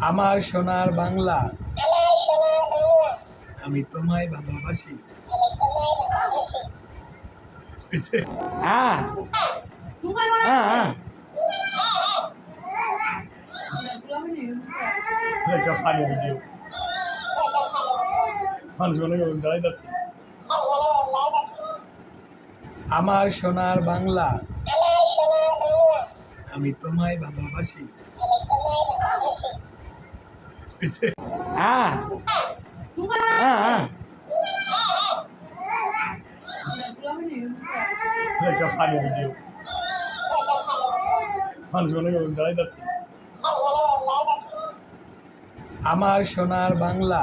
আমার সোনার বাংলা। আমি তোমায় ভালোবাসি। হ্যাঁ। হ্যাঁ হ্যাঁ। মানুষ আমার সোনার বাংলা। আমি তোমায় ভালোবাসি। হ্যাঁ। হ্যাঁ। আমার সোনার বাংলা।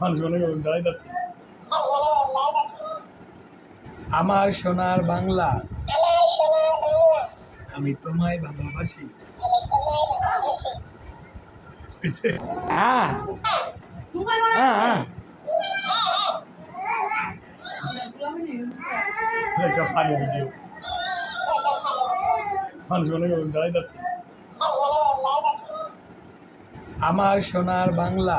মানুষ আমার সোনার বাংলা আমি তোমায় ভালোবাসি। হ্যাঁ। হ্যাঁ হ্যাঁ। আমার সোনার বাংলা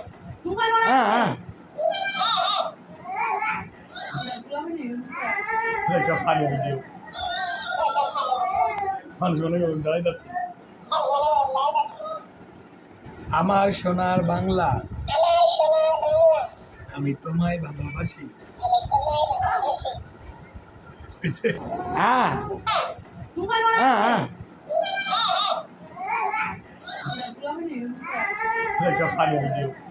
হ্যাঁ হ্যাঁ। আমার সোনার বাংলা। আমি তোমায় ভালোবাসি। হ্যাঁ। হ্যাঁ হ্যাঁ। ভিডিও